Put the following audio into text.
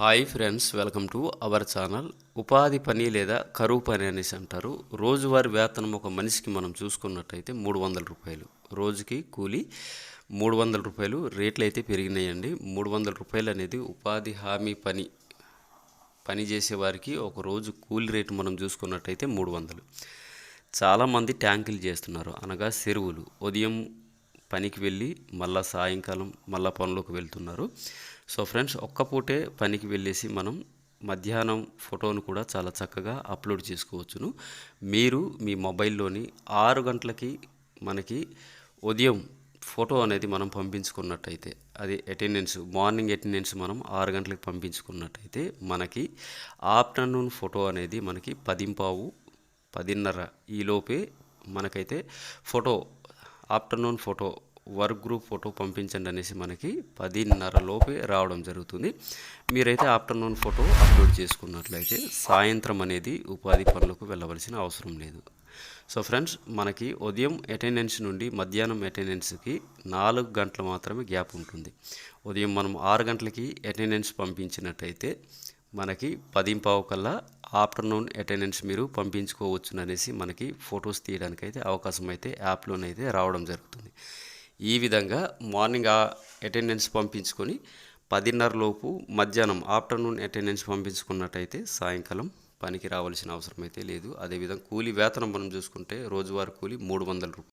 Hi friends welcome to our channel. ఉపాధి పని లేదా కరువు పని అనేసి అంటారు. రోజువారి వేతనం ఒక మనిషికి మనం చూసుకున్నట్టయితే మూడు వందల రూపాయలు. రోజుకి కూలి మూడు వందల రూపాయలు. రేట్లు అయితే పెరిగినాయండి. మూడు వందల రూపాయలు అనేది ఉపాధి హామీ పని పని చేసేవారికి ఒక రోజు కూలి రేటు మనం చూసుకున్నట్టయితే మూడు వందలు. చాలామంది ట్యాంకులు చేస్తున్నారు. అనగా చెరువులు ఉదయం పనికి వెళ్ళి మళ్ళా సాయంకాలం మళ్ళా పనులకు వెళ్తున్నారు. సో ఫ్రెండ్స్ ఒక్క పూటే పనికి వెళ్ళేసి మనం మధ్యాహ్నం ఫోటోను కూడా చాలా చక్కగా అప్లోడ్ చేసుకోవచ్చును. మీరు మీ మొబైల్లోని ఆరు గంటలకి మనకి ఉదయం ఫోటో అనేది మనం పంపించుకున్నట్టయితే అది అటెండెన్స్ మార్నింగ్ అటెండెన్స్ మనం ఆరు గంటలకు పంపించుకున్నట్టయితే మనకి ఆఫ్టర్నూన్ ఫోటో అనేది మనకి పదింపావు పదిన్నర ఈలోపే మనకైతే photo afternoon photo work group photo పంపించండి అనేసి మనకి పదిన్నర లోపే రావడం జరుగుతుంది. మీరైతే ఆఫ్టర్నూన్ ఫోటో అప్లోడ్ చేసుకున్నట్లయితే సాయంత్రం అనేది ఉపాధి పనులకు వెళ్ళవలసిన అవసరం లేదు. సో ఫ్రెండ్స్ మనకి ఉదయం అటెండెన్స్ నుండి మధ్యాహ్నం అటెండెన్స్కి నాలుగు గంటలు మాత్రమే గ్యాప్ ఉంటుంది. ఉదయం మనం ఆరు గంటలకి అటెండెన్స్ పంపించినట్టయితే మనకి పదింపావు కల్లా ఆఫ్టర్నూన్ అటెండెన్స్ మీరు పంపించుకోవచ్చు అనేసి మనకి ఫొటోస్ తీయడానికి అయితే అవకాశం అయితే యాప్లోనైతే రావడం జరుగుతుంది. ఈ విధంగా మార్నింగ్ ఆ అటెండెన్స్ పంపించుకొని పదిన్నర లోపు మధ్యాహ్నం ఆఫ్టర్నూన్ అటెండెన్స్ పంపించుకున్నట్టయితే సాయంకాలం పనికి రావాల్సిన అవసరం అయితే లేదు. అదేవిధంగా కూలీ వేతనం మనం చూసుకుంటే రోజువారీ కూలీ మూడు వందల రూపాయలు